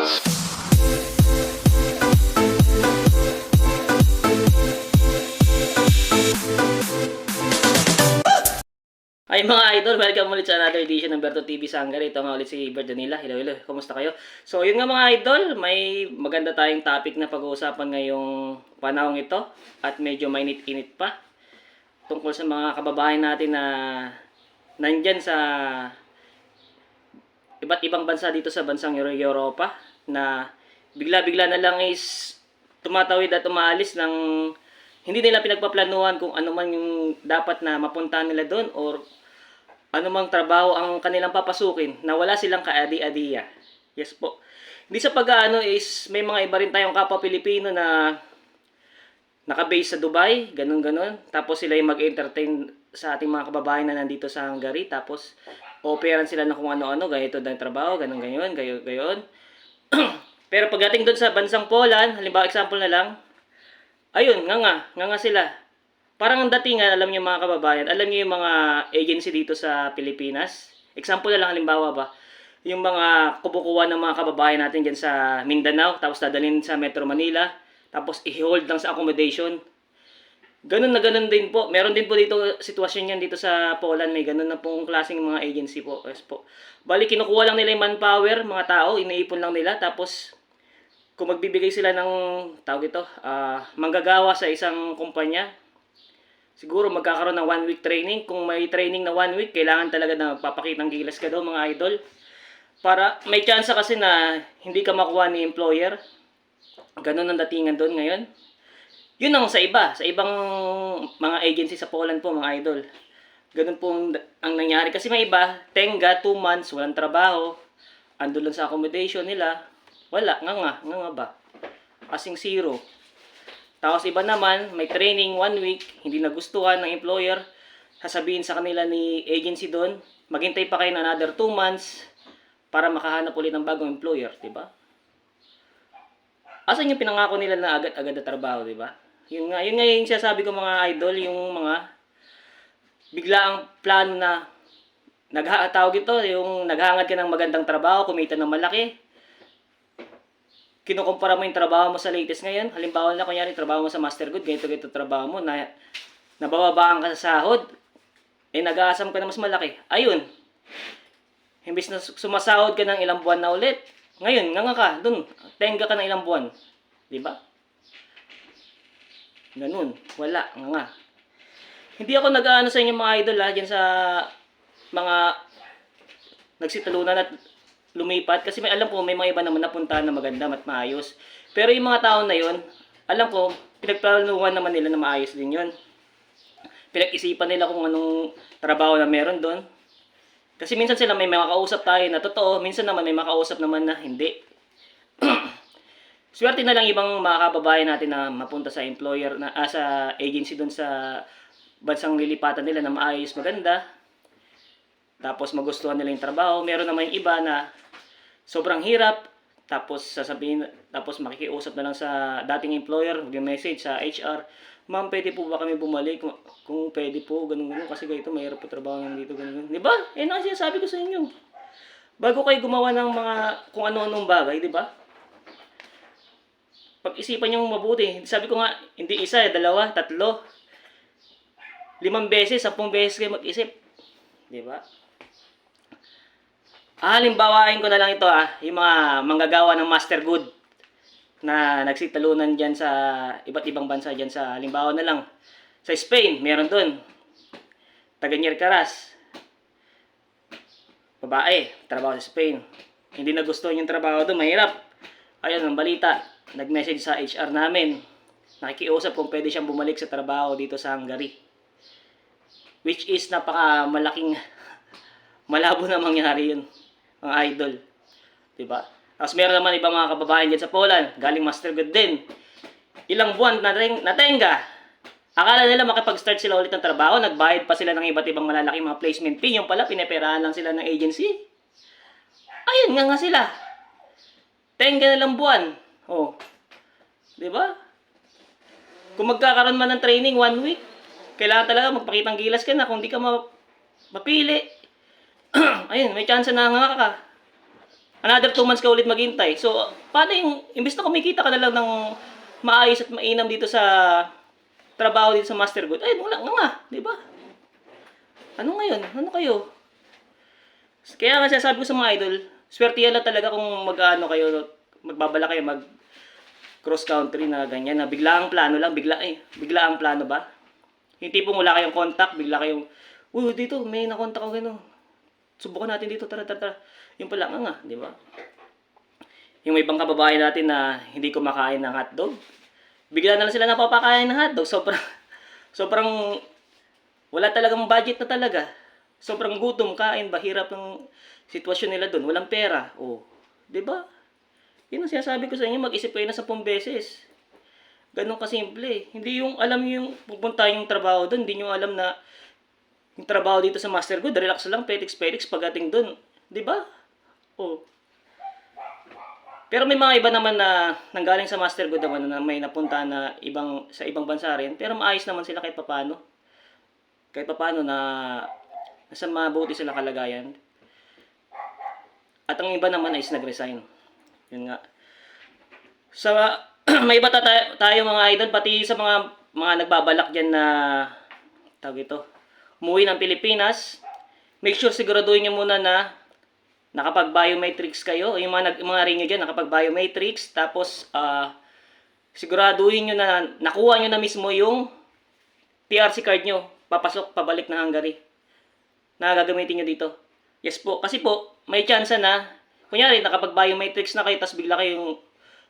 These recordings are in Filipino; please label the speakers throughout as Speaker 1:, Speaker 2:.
Speaker 1: Ay mga idol, welcome ulit sa another edition ng Berto TV Sangare. Ito nga ulit si Bert Danila. Hello, hello. Kumusta kayo? So, yun nga mga idol, may maganda tayong topic na pag-uusapan ngayong panahong ito at medyo mainit-init pa tungkol sa mga kababayan natin na nandyan sa iba't ibang bansa dito sa bansang Euro- Europa na bigla-bigla na lang is tumatawid at umaalis ng hindi nila pinagpaplanuhan kung ano man yung dapat na mapuntahan nila doon or anumang trabaho ang kanilang papasukin na wala silang kaadi-adiya. Yes po. Hindi sa pag-ano is may mga iba rin tayong kapwa Pilipino na naka-base sa Dubai, ganun-ganun. Tapos sila yung mag-entertain sa ating mga kababayan na nandito sa Hungary. Tapos operan sila na kung ano-ano, ganito yung trabaho, ganun-ganyan, gayon-gayon. Pero pagdating doon sa bansang Poland, halimbawa example na lang, ayun, nga nga, nga nga sila. Parang ang datingan, alam niyo mga kababayan, alam niyo yung mga agency dito sa Pilipinas. Example na lang halimbawa ba, yung mga kubukuha ng mga kababayan natin dyan sa Mindanao, tapos dadalhin sa Metro Manila, tapos i-hold lang sa accommodation. Ganun na ganun din po. Meron din po dito sitwasyon yan dito sa Poland. May ganun na pong klaseng mga agency po. Yes po. Bali, kinukuha lang nila yung manpower, mga tao, iniipon lang nila. Tapos, kung magbibigay sila ng, tawag ito, ah, manggagawa sa isang kumpanya, siguro magkakaroon ng one week training. Kung may training na one week, kailangan talaga na magpapakitang gilas ka daw mga idol. Para may chance kasi na hindi ka makuha ni employer. Ganun ang datingan doon ngayon. Yun ang sa iba, sa ibang mga agency sa Poland po mga idol. Ganun po ang, ang nangyari. Kasi may iba, tenga, 2 months, walang trabaho. Ando lang sa accommodation nila. Wala, nga nga, nga nga ba? Asing zero. Tapos iba naman, may training one week, hindi nagustuhan ng employer, sasabihin sa kanila ni agency doon, maghintay pa kayo ng another 2 months para makahanap ulit ng bagong employer, di ba? Asan yung pinangako nila na agad-agad na trabaho, di ba? Yun nga, yun nga yung sinasabi ko mga idol, yung mga bigla ang plano na naghatawag ito, yung naghangad ka ng magandang trabaho, kumita ng malaki, kinukumpara mo yung trabaho mo sa latest ngayon. Halimbawa na, kunyari, trabaho mo sa Master Good, ganito, ganito trabaho mo, na nabababaan ka sa sahod, eh nag-aasam ka na mas malaki. Ayun. Imbis na sumasahod ka ng ilang buwan na ulit, ngayon, nga nga ka, dun, tenga ka ng ilang buwan. Di ba? Ganun. Wala. Nga. Hindi ako nag-ano sa inyo mga idol ha, dyan sa mga nagsitalunan at lumipat kasi may alam ko may mga iba naman napuntahan na maganda at maayos. Pero yung mga tao na yon, alam ko pinagplanuhan naman nila na maayos din yon. Pinag-isipan nila kung anong trabaho na meron doon. Kasi minsan sila may makakausap tayo na totoo, minsan naman may makausap naman na hindi. Swerte na lang ibang mga kababayan natin na mapunta sa employer na ah, sa agency doon sa bansang lilipatan nila na maayos, maganda. Tapos magustuhan nila yung trabaho. Meron naman yung iba na sobrang hirap. Tapos sasabihin, tapos makikiusap na lang sa dating employer, mag-message sa HR, Ma'am, pwede po ba kami bumalik? Kung, pwede po, ganun ganun. Kasi ganito, mahirap po trabaho ng dito, ganun ganun. Di ba? Eh, na kasi sabi ko sa inyo. Bago kayo gumawa ng mga kung ano-anong bagay, di ba? Pag-isipan nyo mabuti. Sabi ko nga, hindi isa, eh, dalawa, tatlo. Limang beses, sampung beses kayo mag-isip. Di ba? Ah, ko na lang ito ah, yung mga manggagawa ng master good na nagsitalunan dyan sa iba't ibang bansa dyan sa halimbawa na lang sa Spain, meron dun Taganier Caras babae, trabaho sa Spain hindi na gusto yung trabaho doon, mahirap ayun ang balita nag-message sa HR namin nakikiusap kung pwede siyang bumalik sa trabaho dito sa Hungary which is napaka malaking malabo na mangyari yun mga idol. Diba? Tapos meron naman ibang mga kababayan dyan sa Poland, galing Master Good din. Ilang buwan nateng, natenga. Akala nila makipag-start sila ulit ng trabaho, nagbayad pa sila ng iba't ibang malalaking mga placement fee, yung pala pineperahan lang sila ng agency. Ayun nga nga sila. Tenga na lang buwan. Oh. 'Di ba? Kung magkakaroon man ng training one week, kailangan talaga magpakitang gilas ka na kung di ka ma mapili. Ayun, may chance na nga ka. another 2 months ka ulit maghintay. So, paano yung, imbes na kumikita ka na lang ng maayos at mainam dito sa trabaho dito sa Master Good, ay, wala nga nga, di ba? Ano ngayon? Ano kayo? Kaya nga sasabi ko sa mga idol, swerte lang talaga kung mag-ano kayo, magbabala kayo, mag cross country na ganyan, na bigla ang plano lang, bigla, eh, bigla ang plano ba? Yung tipong wala kayong contact, bigla kayong, uy, dito, may nakontak ako gano'n. Subukan natin dito, tara, tara, tara. Yung pala nga nga, di ba? Yung may ibang kababayan natin na hindi kumakain ng hotdog, bigla na lang sila napapakain ng hotdog. Sobrang, sobrang, wala talagang budget na talaga. Sobrang gutom, kain ba, hirap ng sitwasyon nila doon. Walang pera. Oh, di ba? Yun ang sinasabi ko sa inyo, mag-isip kayo na 10 beses. Ganun kasimple. Hindi yung alam nyo yung pupunta yung trabaho doon, hindi nyo alam na yung trabaho dito sa Master Good, relax lang, petix petix pagdating doon. Di ba? Oh. Pero may mga iba naman na nanggaling sa Master Good naman na may napunta na ibang sa ibang bansa rin, pero maayos naman sila kahit papaano. Kahit papaano na nasa mabuti sila kalagayan. At ang iba naman ay nag-resign. Yun nga. Sa may iba ta- tayo, tayo mga idol pati sa mga mga nagbabalak diyan na tawag ito. Umuwi ng Pilipinas. Make sure siguraduhin niyo muna na nakapag-biometrics kayo. Yung mga, nag, mga rin nyo dyan, nakapag-biometrics. Tapos, ah siguraduhin nyo na nakuha nyo na mismo yung TRC card nyo. Papasok, pabalik na Hungary. Na gagamitin nyo dito. Yes po. Kasi po, may chance na, kunyari, nakapag-biometrics na kayo, tapos bigla kayong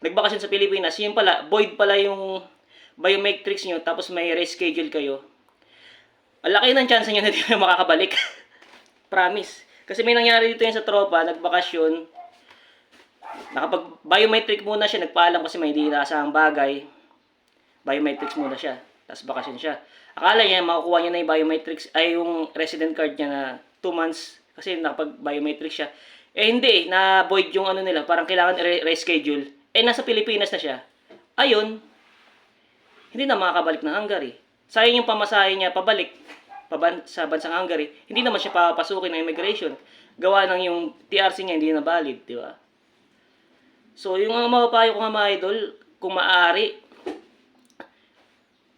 Speaker 1: nagbakasyon sa Pilipinas. Yun pala, void pala yung biometrics nyo, tapos may reschedule kayo. Laki ng chance nyo na di makakabalik. Promise. Kasi may nangyari dito yan sa tropa, nagbakasyon. Nakapag biometric muna siya, nagpaalam kasi may hindi inaasahang bagay. Biometrics muna siya. Tapos bakasyon siya. Akala niya makukuha niya na yung biometrics ay yung resident card niya na 2 months kasi nakapag biometric siya. Eh hindi, na void yung ano nila, parang kailangan re- reschedule. Eh nasa Pilipinas na siya. Ayun, hindi na makakabalik ng Hungary. Sayang yung pamasahe niya pabalik paban sa bansang Hungary, hindi naman siya papasukin ng immigration. Gawa ng yung TRC niya hindi na valid, di ba? So, yung mga mapapayo ko nga mga idol, kung maaari,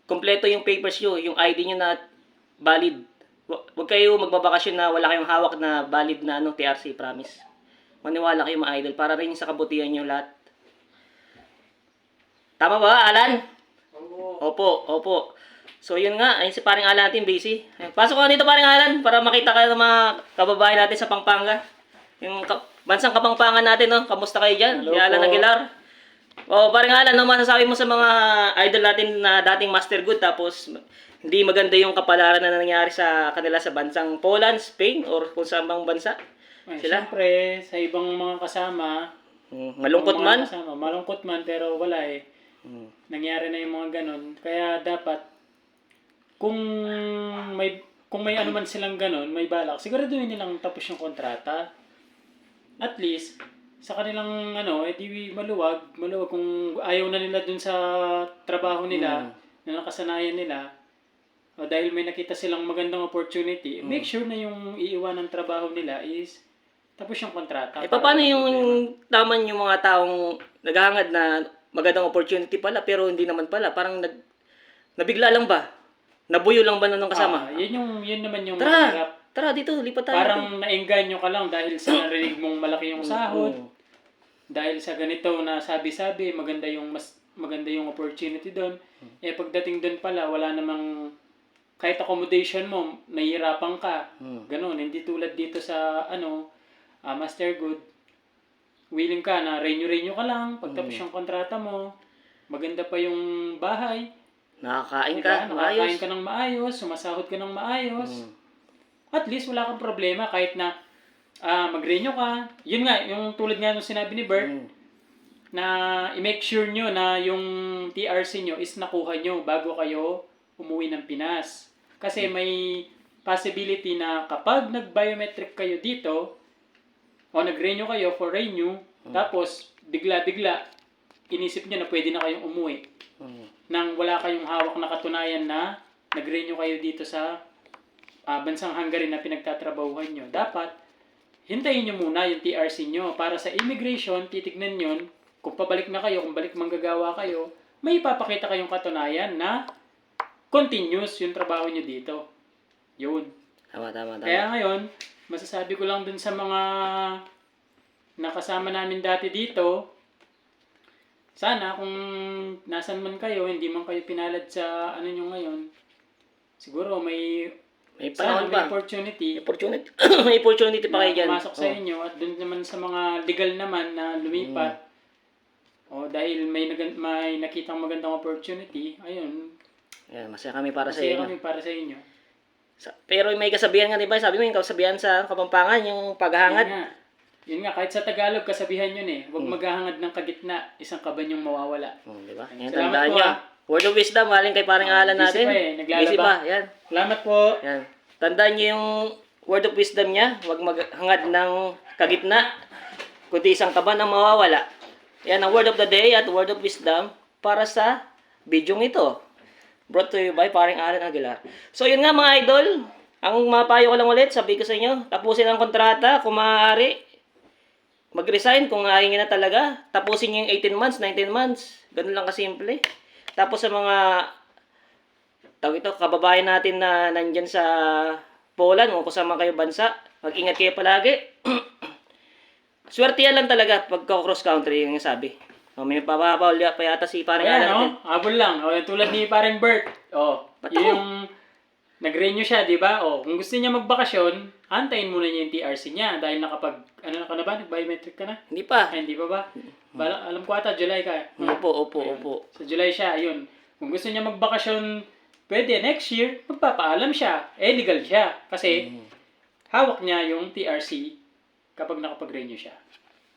Speaker 1: kompleto yung papers nyo, yung ID nyo na valid. Hu- Huwag kayo magbabakasyon na wala kayong hawak na valid na ano, TRC, promise. Maniwala kayo mga idol, para rin sa kabutihan nyo lahat. Tama ba, Alan? Opo, opo. So yun nga, ayun si paring Alan natin busy. Ayun, Pasok ka dito paring Alan para makita kayo ng mga kababayan natin sa Pampanga. Yung ka- bansang Kapampangan natin, no? Kamusta kayo dyan?
Speaker 2: Hello
Speaker 1: Ni Alan
Speaker 2: po.
Speaker 1: Aguilar. O, paring Alan, ano masasabi mo sa mga idol natin na dating Master Good tapos hindi maganda yung kapalaran na nangyari sa kanila sa bansang Poland, Spain, or kung saan bang bansa?
Speaker 2: Ay,
Speaker 1: Sila?
Speaker 2: Siyempre, sa ibang mga kasama,
Speaker 1: Hmm, malungkot
Speaker 2: mga
Speaker 1: man.
Speaker 2: Kasama, malungkot man, pero wala eh.
Speaker 1: Hmm.
Speaker 2: Nangyari na yung mga ganun. Kaya dapat, kung may kung may ano man silang ganun, may balak, siguraduhin nilang tapos yung kontrata. At least, sa kanilang ano, edi maluwag, maluwag kung ayaw na nila dun sa trabaho nila, na nakasanayan nila, o dahil may nakita silang magandang opportunity, make sure na yung iiwan ng trabaho nila is tapos yung kontrata.
Speaker 1: Eh, paano yung taman yung mga taong naghahangad na magandang opportunity pala pero hindi naman pala? Parang nag, nabigla lang ba? Nabuyo lang ba ng kasama?
Speaker 2: Ah, yun yung yun naman yung
Speaker 1: tara,
Speaker 2: mahirap.
Speaker 1: Tara dito, lipat tayo.
Speaker 2: Parang naengganyo ka lang dahil sa narinig mong malaki yung sahod.
Speaker 1: Oo.
Speaker 2: Dahil sa ganito na sabi-sabi, maganda yung mas maganda yung opportunity doon.
Speaker 1: Hmm.
Speaker 2: Eh pagdating doon pala, wala namang kahit accommodation mo, nahihirapan ka.
Speaker 1: Hmm.
Speaker 2: Ganon, hindi tulad dito sa ano, ah, Master Good. Willing ka na renew-renew ka lang pagtapos
Speaker 1: Hmm.
Speaker 2: yung kontrata mo. Maganda pa yung bahay.
Speaker 1: Nakakain
Speaker 2: Diba?
Speaker 1: ka,
Speaker 2: Nakakain
Speaker 1: maayos.
Speaker 2: ka ng maayos, sumasahod ka ng maayos.
Speaker 1: Mm.
Speaker 2: At least wala kang problema kahit na ah mag-renew ka. Yun nga, yung tulad nga nung sinabi ni Bert,
Speaker 1: Mm.
Speaker 2: na i-make sure nyo na yung TRC nyo is nakuha nyo bago kayo umuwi ng Pinas. Kasi may possibility na kapag nag-biometric kayo dito, o nag-renew kayo for renew, tapos bigla-bigla, inisip nyo na pwede na kayong umuwi
Speaker 1: Mm.
Speaker 2: nang wala kayong hawak na katunayan na nag-renew kayo dito sa ah, bansang Hungary na pinagtatrabahuhan nyo. Dapat, hintayin nyo muna yung TRC nyo. Para sa immigration, titignan yun, kung pabalik na kayo, kung balik manggagawa kayo, may ipapakita kayong katunayan na continuous yung trabaho nyo dito. Yun.
Speaker 1: Tama, tama, tama.
Speaker 2: Kaya ngayon, masasabi ko lang dun sa mga nakasama namin dati dito, sana kung nasan man kayo, hindi man kayo pinalad sa ano nyo ngayon, siguro may,
Speaker 1: may
Speaker 2: sana
Speaker 1: panahon
Speaker 2: may
Speaker 1: pa.
Speaker 2: opportunity
Speaker 1: May opportunity. may opportunity pa kayo dyan.
Speaker 2: pumasok sa
Speaker 1: Oh.
Speaker 2: inyo at dun naman sa mga legal naman na lumipat,
Speaker 1: Mm.
Speaker 2: o dahil may, nag- may nakitang magandang opportunity, ayun,
Speaker 1: Yan, masaya kami para sa
Speaker 2: masaya
Speaker 1: inyo.
Speaker 2: kami para sa inyo.
Speaker 1: Sa- pero may kasabihan nga, di ba? Sabi mo yung kasabihan sa Kapampangan, yung
Speaker 2: Yun
Speaker 1: paghahangad.
Speaker 2: nga. Yun nga, kahit sa Tagalog, kasabihan yun eh. Huwag maghahangad ng kagitna, isang kaban yung mawawala.
Speaker 1: Oh, di ba? Yan,
Speaker 2: Salamat
Speaker 1: tandaan
Speaker 2: po,
Speaker 1: nyo.
Speaker 2: ah.
Speaker 1: Word of wisdom, galing kay parang
Speaker 2: Ah,
Speaker 1: alan
Speaker 2: busy
Speaker 1: natin.
Speaker 2: pa eh, naglalaba.
Speaker 1: Busy pa, yan.
Speaker 2: Salamat po.
Speaker 1: Yan. Tandaan nyo yung word of wisdom niya. Huwag maghangad ng kagitna, kundi isang kaban ang mawawala. Yan ang word of the day at word of wisdom para sa bidyong ito. Brought to you by paring Alan Aguilar. So yun nga mga idol, ang mapayo ko lang ulit, sabi ko sa inyo, tapusin ang kontrata kung maaari. Mag-resign kung ayaw na talaga. Tapusin nyo yung 18 months, 19 months. Ganun lang kasimple. Tapos sa mga tawag ito, kababayan natin na nandyan sa Poland o man kayo bansa, mag-ingat kayo palagi. Swerte yan lang talaga pagka cross country yung sabi. O, may papapawal pa yata si parang
Speaker 2: Ayan,
Speaker 1: Alan.
Speaker 2: no? Habol lang. O, yung tulad ni parang Bert. O,
Speaker 1: Ba't
Speaker 2: yung nag-renew siya, di ba? O, kung gusto niya magbakasyon, antayin muna niya yung TRC niya dahil nakapag, ano na ka na ba? Nag-biometric ka na?
Speaker 1: Hindi pa.
Speaker 2: Ay, hindi pa ba? Bala, alam ko ata, July ka.
Speaker 1: Opo, opo, opo.
Speaker 2: Sa July siya, yun. Kung gusto niya magbakasyon, pwede next year, magpapaalam siya. Eh, legal siya. Kasi, hawak niya yung TRC kapag nakapag-renew siya.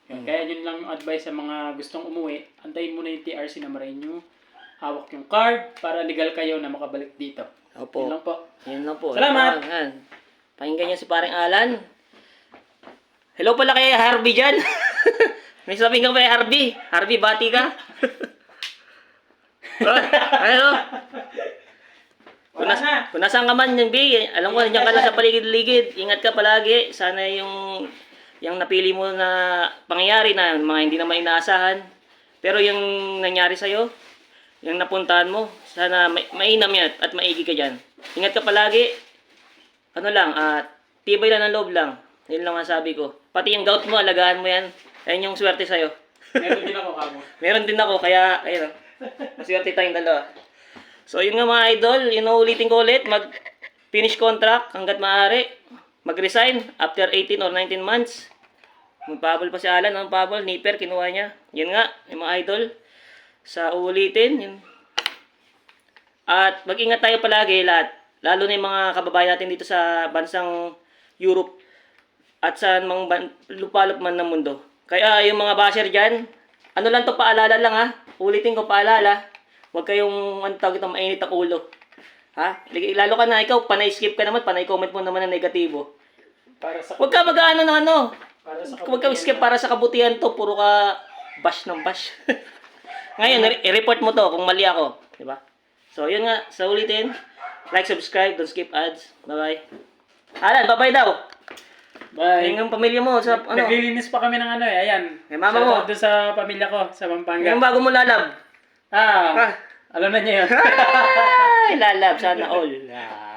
Speaker 2: Yun. Kaya yun lang yung advice sa mga gustong umuwi. Antayin mo na yung TRC na ma-renew. Hawak yung card para legal kayo na makabalik dito. Yun
Speaker 1: Opo.
Speaker 2: lang po.
Speaker 1: Yun lang po.
Speaker 2: Salamat.
Speaker 1: Yan. Pakinggan niyo si parang Alan. Hello pala kay Harvey dyan. May sabihin ka ba kay Harvey? Harvey, bati ka? ano? Kung, nas,
Speaker 2: na.
Speaker 1: kung nasaan ka man yung B, alam ko, nandiyan ka lang sa paligid-ligid. Ingat ka palagi. Sana yung yung napili mo na pangyayari na mga hindi naman inaasahan. Pero yung nangyari sa'yo, yung napuntahan mo, sana may, mainam yan at maigi ka dyan. Ingat ka palagi. Ano lang, at tibay lang ng loob lang. Yun lang ang sabi ko. Pati yung gout mo, alagaan mo yan. Ayun yung swerte sa'yo.
Speaker 2: Meron din ako kamo.
Speaker 1: Meron din ako, kaya, ayun, maswerte tayong dalawa. So, yun nga mga idol, inuulitin ko ulit, mag-finish contract hanggat maaari. Mag-resign after 18 or 19 months. Magpabol pa si Alan, ang pabol, nipper, kinuha niya. Yun nga, yung mga idol. Sa uulitin, yun. At mag-ingat tayo palagi lahat. Lalo na yung mga kababayan natin dito sa bansang Europe at sa mga lupalop man ng mundo. Kaya yung mga basher dyan, ano lang to paalala lang ha. Ulitin ko paalala. Huwag kayong ang tawag ito, mainit ang ulo. Ha? Lalo ka na, ikaw, panay-skip ka naman, panay-comment mo naman ng negatibo.
Speaker 2: Para sa
Speaker 1: Huwag ka mag-ano ng ano.
Speaker 2: para sa
Speaker 1: Huwag ka skip para sa kabutihan to. Puro ka bash ng bash. Ngayon, i-report mo to kung mali ako. Di ba? So, yun nga. Sa ulitin, like, subscribe, don't skip ads. Bye-bye. Alan, bye-bye daw.
Speaker 2: Bye.
Speaker 1: Yung pamilya mo sa ano.
Speaker 2: Naglilinis pa kami ng ano eh. Ayan.
Speaker 1: Kay mama mo.
Speaker 2: Shoutout doon sa pamilya ko sa Pampanga.
Speaker 1: Yung bago mo lalab.
Speaker 2: Ah,
Speaker 1: Ah.
Speaker 2: alam na niya yun.
Speaker 1: Lalab. Sana all. Ah.